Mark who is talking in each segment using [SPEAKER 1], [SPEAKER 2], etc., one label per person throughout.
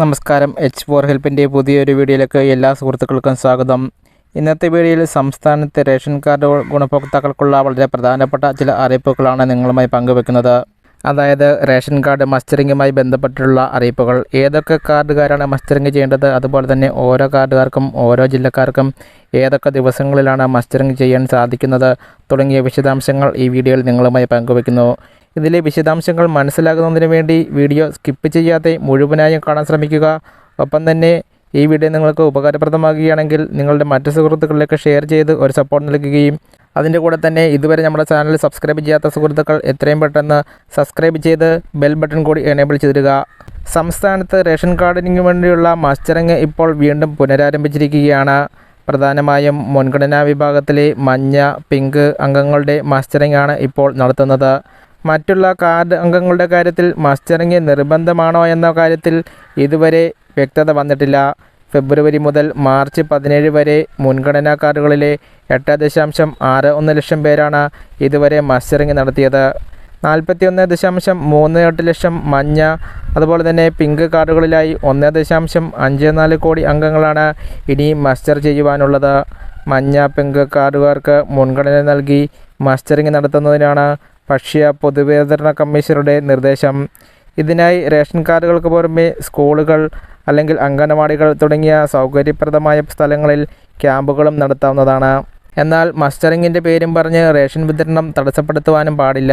[SPEAKER 1] നമസ്കാരം. H four ഹെൽപ്പിന്റെ പുതിയൊരു വീഡിയോയിലേക്ക് എല്ലാ സുഹൃത്തുക്കൾക്കും സ്വാഗതം. ഇന്നത്തെ വീഡിയോയിൽ സംസ്ഥാനത്തെ റേഷൻ കാർഡ് ഗുണഭോക്താക്കൾക്കുള്ള വളരെ പ്രധാനപ്പെട്ട ചില അറിയിപ്പുകളാണ് നിങ്ങളുമായി പങ്കുവെക്കുന്നത്. അതായത് റേഷൻ കാർഡ് മസ്റ്ററിങ്ങുമായി ബന്ധപ്പെട്ടുള്ള അറിയിപ്പുകൾ. ഏതൊക്കെ കാർഡുകാരാണ് മസ്റ്ററിങ് ചെയ്യേണ്ടത്? അതുപോലെ തന്നെ ഓരോ കാർഡുകാർക്കും ഓരോ ജില്ലക്കാർക്കും ഏതൊക്കെ ദിവസങ്ങളിലാണ് മസ്റ്ററിങ് ചെയ്യാൻ സാധിക്കുന്നത്? തുടങ്ങിയ വിശദാംശങ്ങൾ ഈ വീഡിയോയിൽ നിങ്ങളുമായി പങ്കുവെക്കുന്നു. ഇതിലെ വിശദാംശങ്ങൾ മനസ്സിലാകുന്നതിന് വേണ്ടി വീഡിയോ സ്കിപ്പ് ചെയ്യാതെ മുഴുവനായും കാണാൻ ശ്രമിക്കുക. ഒപ്പം തന്നെ ഈ വീഡിയോ നിങ്ങൾക്ക് ഉപകാരപ്രദമാകുകയാണെങ്കിൽ നിങ്ങളുടെ മറ്റ് സുഹൃത്തുക്കളിലേക്ക് ഷെയർ ചെയ്ത് ഒരു സപ്പോർട്ട് നൽകുകയും അതിന്റെ കൂടെ തന്നെ ഇതുവരെ നമ്മുടെ ചാനൽ സബ്സ്ക്രൈബ് ചെയ്യാത്ത സുഹൃത്തുക്കൾ എത്രയും പെട്ടെന്ന് സബ്സ്ക്രൈബ് ചെയ്ത് ബെൽ ബട്ടൺ കൂടി എനേബിൾ ചെയ്തിടുക. സംസ്ഥാനത്ത് റേഷൻ കാർഡിന് വേണ്ടിയുള്ള മസ്റ്ററിങ് ഇപ്പോൾ വീണ്ടും പുനരാരംഭിച്ചിരിക്കുകയാണ്. പ്രധാനമായും മുൻഗണനാ വിഭാഗത്തിലെ മഞ്ഞ പിങ്ക് അംഗങ്ങളുടെ മസ്റ്ററിംഗ് ആണ് ഇപ്പോൾ നടത്തുന്നത്. മറ്റുള്ള കാർഡ് അംഗങ്ങളുടെ കാര്യത്തിൽ മസ്റ്ററിംഗ് നിർബന്ധമാണോ എന്ന കാര്യത്തിൽ ഇതുവരെ വ്യക്തത വന്നിട്ടില്ല. ഫെബ്രുവരി മുതൽ മാർച്ച് പതിനേഴ് വരെ മുൻഗണനാ കാർഡുകളിലെ എട്ട് ദശാംശം ആറ് ഒന്ന് ലക്ഷം പേരാണ് ഇതുവരെ മസ്റ്ററിംഗ് നടത്തിയത്. നാൽപ്പത്തിയൊന്ന് ദശാംശം മൂന്ന് എട്ട് ലക്ഷം മഞ്ഞ അതുപോലെ തന്നെ പിങ്ക് കാർഡുകളിലായി ഒന്ന് ദശാംശം അഞ്ച് നാല് കോടി അംഗങ്ങളാണ് ഇനി മസ്റ്റർ ചെയ്യുവാനുള്ളത്. മഞ്ഞ പിങ്ക് കാർഡുകാർക്ക് മുൻഗണന നൽകി മസ്റ്ററിംഗ് നടത്തുന്നതിനാണ് ഭക്ഷ്യ പൊതുവിതരണ കമ്മീഷണറുടെ നിർദ്ദേശം. ഇതിനായി റേഷൻ കാർഡുകൾക്ക് പുറമെ സ്കൂളുകൾ അല്ലെങ്കിൽ അംഗനവാടികൾ തുടങ്ങിയ സൗകര്യപ്രദമായ സ്ഥലങ്ങളിൽ ക്യാമ്പുകളും നടത്താവുന്നതാണ്. എന്നാൽ മസ്റ്ററിങ്ങിന്റെ പേരും പറഞ്ഞ് റേഷൻ വിതരണം തടസ്സപ്പെടുത്തുവാനും പാടില്ല.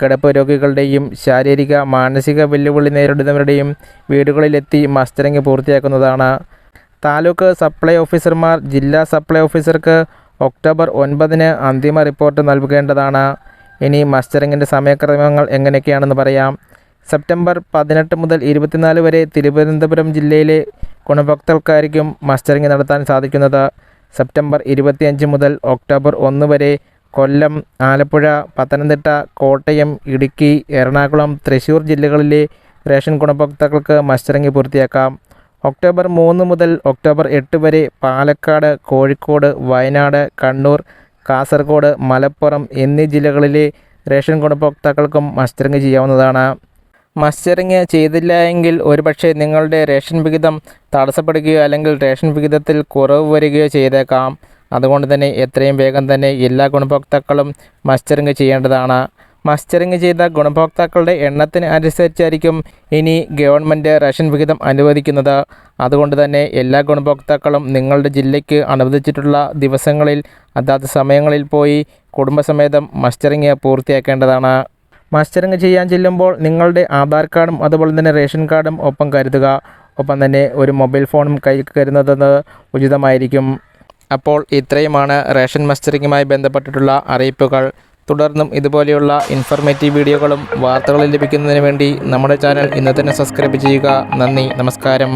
[SPEAKER 1] കിടപ്പ് രോഗികളുടെയും ശാരീരിക മാനസിക വെല്ലുവിളി നേരിടുന്നവരുടെയും വീടുകളിലെത്തി മസ്റ്ററിങ് പൂർത്തിയാക്കുന്നതാണ്. താലൂക്ക് സപ്ലൈ ഓഫീസർമാർ ജില്ലാ സപ്ലൈ ഓഫീസർക്ക് ഒക്ടോബർ ഒൻപതിന് അന്തിമ റിപ്പോർട്ട് നൽകേണ്ടതാണ്. ഇനി മസ്റ്ററിങ്ങിന്റെ സമയക്രമങ്ങൾ എങ്ങനെയൊക്കെയാണെന്ന് പറയാം. സെപ്റ്റംബർ പതിനെട്ട് മുതൽ ഇരുപത്തിനാല് വരെ തിരുവനന്തപുരം ജില്ലയിലെ ഗുണഭോക്താക്കൾക്കായിരിക്കും മസ്റ്ററിങ് നടത്താൻ സാധിക്കുന്നത്. സെപ്റ്റംബർ ഇരുപത്തിയഞ്ച് മുതൽ ഒക്ടോബർ ഒന്ന് വരെ കൊല്ലം ആലപ്പുഴ പത്തനംതിട്ട കോട്ടയം ഇടുക്കി എറണാകുളം തൃശ്ശൂർ ജില്ലകളിലെ റേഷൻ ഗുണഭോക്താക്കൾക്ക് മസ്റ്ററിങ് പൂർത്തിയാക്കാം. ഒക്ടോബർ മൂന്ന് മുതൽ ഒക്ടോബർ എട്ട് വരെ പാലക്കാട് കോഴിക്കോട് വയനാട് കണ്ണൂർ കാസർഗോഡ് മലപ്പുറം എന്നീ ജില്ലകളിലെ റേഷൻ ഗുണഭോക്താക്കൾക്കും മസ്റ്ററിങ് ചെയ്യാവുന്നതാണ്. മസ്റ്ററിങ് ചെയ്തില്ല എങ്കിൽ ഒരുപക്ഷെ നിങ്ങളുടെ റേഷൻ വിഹിതം തടസ്സപ്പെടുകയോ അല്ലെങ്കിൽ റേഷൻ വിഹിതത്തിൽ കുറവ് വരികയോ ചെയ്തേക്കാം. അതുകൊണ്ട് തന്നെ എത്രയും വേഗം തന്നെ എല്ലാ ഗുണഭോക്താക്കളും മസ്റ്ററിങ് ചെയ്യേണ്ടതാണ്. മസ്റ്ററിങ് ചെയ്ത ഗുണഭോക്താക്കളുടെ എണ്ണത്തിന് അനുസരിച്ചായിരിക്കും ഇനി ഗവൺമെന്റ് റേഷൻ വിഹിതം അനുവദിക്കുന്നത്. അതുകൊണ്ട് തന്നെ എല്ലാ ഗുണഭോക്താക്കളും നിങ്ങളുടെ ജില്ലയ്ക്ക് അനുവദിച്ചിട്ടുള്ള ദിവസങ്ങളിൽ അതാത് സമയങ്ങളിൽ പോയി കുടുംബസമേതം മസ്റ്ററിങ് പൂർത്തിയാക്കേണ്ടതാണ്. മസ്റ്ററിങ് ചെയ്യാൻ ചെല്ലുമ്പോൾ നിങ്ങളുടെ ആധാർ കാർഡും അതുപോലെ തന്നെ റേഷൻ കാർഡും ഒപ്പം കരുതുക. ഒപ്പം തന്നെ ഒരു മൊബൈൽ ഫോണും കയ്യിൽ കരുതുന്നത് ഉചിതമായിരിക്കും. അപ്പോൾ ഇത്രയുമാണ് റേഷൻ മസ്റ്ററിങ്ങുമായി ബന്ധപ്പെട്ടിട്ടുള്ള അറിയിപ്പുകൾ. തുടർന്നും ഇതുപോലെയുള്ള ഇൻഫർമേറ്റീവ് വീഡിയോകളും വാർത്തകളും ലഭിക്കുന്നതിന് വേണ്ടി നമ്മുടെ ചാനൽ ഇന്ന് തന്നെ സബ്സ്ക്രൈബ് ചെയ്യുക. നന്ദി നമസ്കാരം.